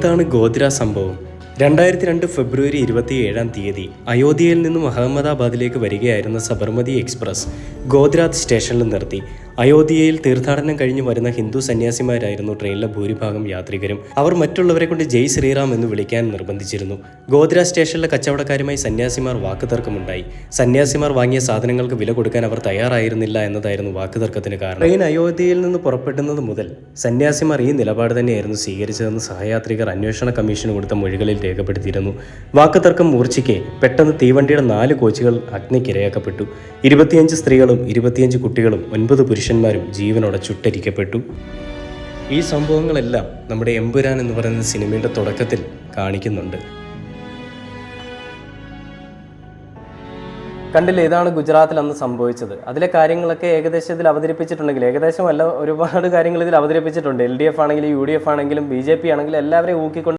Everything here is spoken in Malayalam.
ഇതാണ് ഗോദ്ര സംഭവം. രണ്ടായിരത്തി രണ്ട് ഫെബ്രുവരി ഇരുപത്തി ഏഴാം തീയതി അയോധ്യയിൽ നിന്നും അഹമ്മദാബാദിലേക്ക് വരികയായിരുന്ന സബർമതി എക്സ്പ്രസ് ഗോദ്രാത് സ്റ്റേഷനിൽ നിർത്തി. അയോധ്യയിൽ തീർത്ഥാടനം കഴിഞ്ഞു വരുന്ന ഹിന്ദു സന്യാസിമാരായിരുന്നു ട്രെയിനിലെ ഭൂരിഭാഗം യാത്രികരും. അവർ മറ്റുള്ളവരെ കൊണ്ട് ജയ് ശ്രീറാം എന്ന് വിളിക്കാൻ നിർബന്ധിച്ചിരുന്നു. ഗോദ്ര സ്റ്റേഷനിലെ കച്ചവടക്കാരുമായി സന്യാസിമാർ വാക്കുതർക്കമുണ്ടായി. സന്യാസിമാർ വാങ്ങിയ സാധനങ്ങൾക്ക് വില കൊടുക്കാൻ അവർ തയ്യാറായിരുന്നില്ല എന്നതായിരുന്നു വാക്കുതർക്കത്തിന് കാരണം. ട്രെയിൻ അയോധ്യയിൽ നിന്ന് പുറപ്പെടുന്നത് മുതൽ സന്യാസിമാർ ഈ നിലപാട് തന്നെയായിരുന്നു സ്വീകരിച്ചതെന്ന് സഹയാത്രികർ അന്വേഷണ കമ്മീഷന് കൊടുത്ത മൊഴികളിൽ രേഖപ്പെടുത്തിയിരുന്നു. വാക്കുതർക്കം മൂർച്ചയ്ക്ക് പെട്ടെന്ന് തീവണ്ടിയുടെ നാല് കോച്ചുകൾ അഗ്നിക്കിരയാക്കപ്പെട്ടു. ഇരുപത്തിയഞ്ച് സ്ത്രീകളും ഇരുപത്തിയഞ്ച് കുട്ടികളും ഒൻപത് പുരുഷന്മാരും ജീവനോടെ ചുട്ടരിക്കപ്പെട്ടു. ഈ സംഭവങ്ങളെല്ലാം നമ്മുടെ എമ്പുരാൻ എന്ന് പറയുന്ന സിനിമയുടെ തുടക്കത്തിൽ കാണിക്കുന്നുണ്ട്. കണ്ടില്ല? ഇതാണ് ഗുജറാത്തിൽ അന്ന് സംഭവിച്ചത്. അതിലെ കാര്യങ്ങളൊക്കെ ഏകദേശം ഇതിൽ അവതരിപ്പിച്ചിട്ടുണ്ടെങ്കിൽ ഏകദേശം അല്ല ഒരുപാട് കാര്യങ്ങൾ ഇതിൽ അവതരിപ്പിച്ചിട്ടുണ്ട്. എൽ ഡി എഫ് ആണെങ്കിലും യു ഡി എഫ് ആണെങ്കിലും ബി ജെ പി ആണെങ്കിലും എല്ലാവരെയും ഊക്കിക്കൊണ്ട്